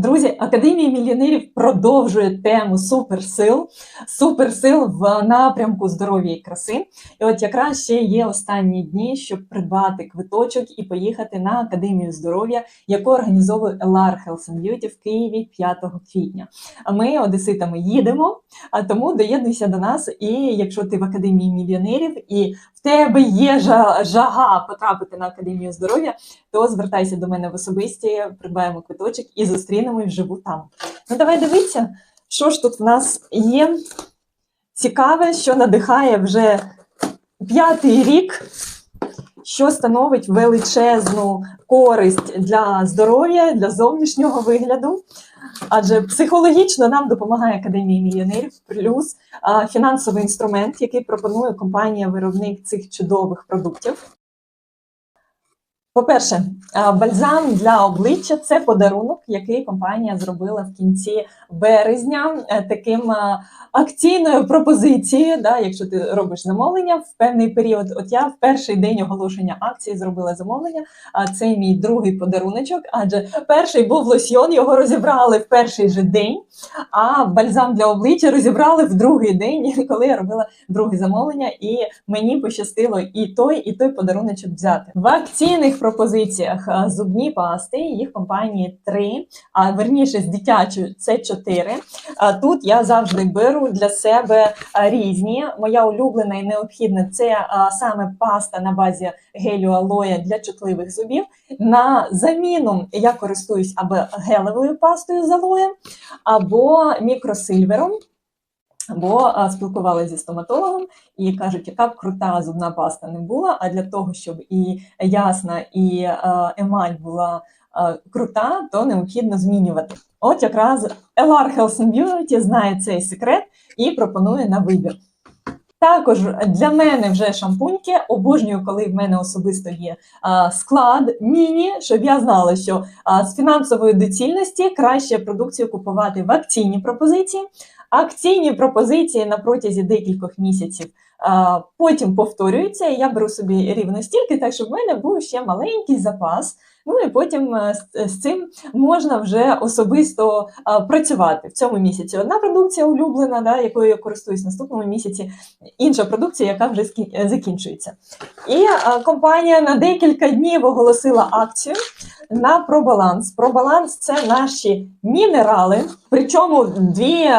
Друзі, Академія мільйонерів продовжує тему суперсил, суперсил в напрямку здоров'я і краси. І от якраз ще є останні дні, щоб придбати квиточок і поїхати на Академію здоров'я, яку організовує LR Health and Beauty в Києві 5 квітня. А ми, одеситами, їдемо, а тому доєднуйся до нас. І якщо ти в Академії мільйонерів і в тебе є жага потрапити на Академію здоров'я, то звертайся до мене в особисті, придбаємо квиточок і зустрінемось вживу там. Ну давай дивитися, що ж тут в нас є цікаве, що надихає вже п'ятий рік, що становить величезну користь для здоров'я, для зовнішнього вигляду. Адже психологічно нам допомагає Академія мільйонерів, плюс фінансовий інструмент, який пропонує компанія-виробник цих чудових продуктів. По-перше, бальзам для обличчя це подарунок, який компанія зробила в кінці березня е, таким акційною пропозицією. Да, якщо ти робиш замовлення в певний період. От я в перший день оголошення акції зробила замовлення. А це мій другий подаруночок. Адже перший був лосьйон, його розібрали в перший же день, а бальзам для обличчя розібрали в другий день, коли я робила друге замовлення, і мені пощастило і той, і той подаруночок взяти. В акційних пропозиціях а, зубні пасти, їх компанії три, а верніше з дитячою це чотири. Тут я завжди беру для себе різні. Моя улюблена і необхідна це саме паста на базі гелю алоя для чутливих зубів. На заміну я користуюсь або гелевою пастою з алоєм, або мікросильвером. Бо а, спілкувалася зі стоматологом і кажуть, яка б крута зубна паста не була, а для того, щоб і ясна, і емаль була крута, то необхідно змінювати. От якраз LR Health and знає цей секрет і пропонує на вибір. Також для мене вже шампуньки. Обожнюю, коли в мене особисто є а, склад міні, щоб я знала, що а, з фінансової доцільності краще продукцію купувати в акційні пропозиції. Акційні пропозиції на протязі декількох місяців потім повторюються. і Я беру собі рівно стільки, так щоб в мене був ще маленький запас. Ну і потім е, з, з цим можна вже особисто працювати в цьому місяці. Одна продукція улюблена, да, якою я користуюсь в наступному місяці, інша продукція, яка вже е, закінчується. І компанія на декілька днів оголосила акцію на пробаланс. Пробаланс це наші мінерали. Причому дві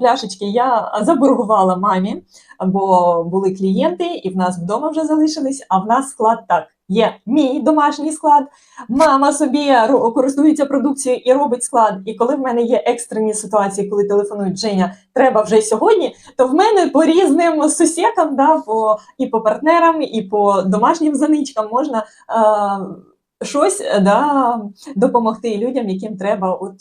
пляшечки я заборгувала мамі, бо були клієнти, і в нас вдома вже залишились. А в нас склад так. Є мій домашній склад, мама собі користується продукцією і робить склад. І коли в мене є екстрені ситуації, коли телефонують Женя, треба вже сьогодні, то в мене по різним сусікам, да, по, і по партнерам, і по домашнім заничкам можна е, щось да, допомогти людям, яким треба от.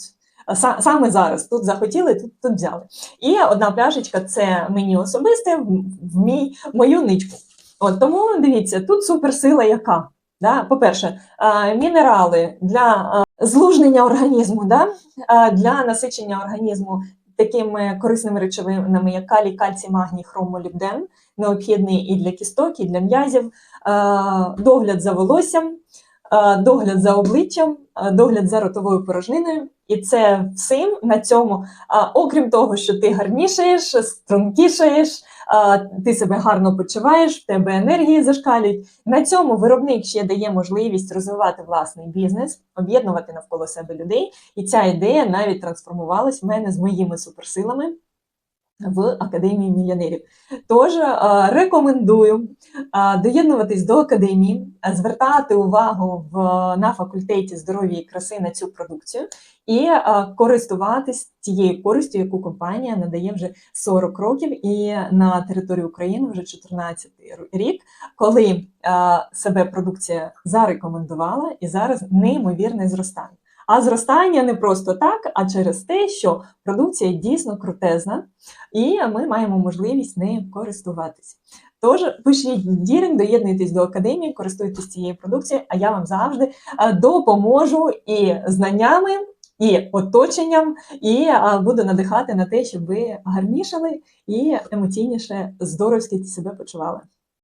Са- Саме зараз тут захотіли, тут, тут взяли. І одна пляшечка це мені особисте в, мій мою ничку. От тому дивіться, тут суперсила яка. Да? По-перше, мінерали для злужнення організму, да? для насичення організму такими корисними речовинами, як калій, кальцій, магній, хром, молібден, необхідний і для кісток, і для м'язів, догляд за волоссям, догляд за обличчям, е, догляд за ротовою порожниною. І це всім на цьому, окрім того, що ти гарнішаєш, стрункішаєш, ти себе гарно почуваєш, в тебе енергії зашкалюють. На цьому виробник ще дає можливість розвивати власний бізнес, об'єднувати навколо себе людей. І ця ідея навіть трансформувалась в мене з моїми суперсилами в Академії мільйонерів. Тож рекомендую доєднуватись до академії, звертати увагу в, на факультеті здоров'я і краси на цю продукцію і користуватись тією користю, яку компанія надає вже 40 років, і на території України вже 14 рік, коли себе продукція зарекомендувала, і зараз неймовірне зростання. А зростання не просто так, а через те, що продукція дійсно крутезна, і ми маємо можливість нею користуватися. Тож пишіть дірінг, доєднуйтесь до академії, користуйтесь цією продукцією, а я вам завжди е, допоможу і знаннями, і оточенням, і е, буду надихати на те, щоб ви гарнішали і емоційніше здоровськи себе почували.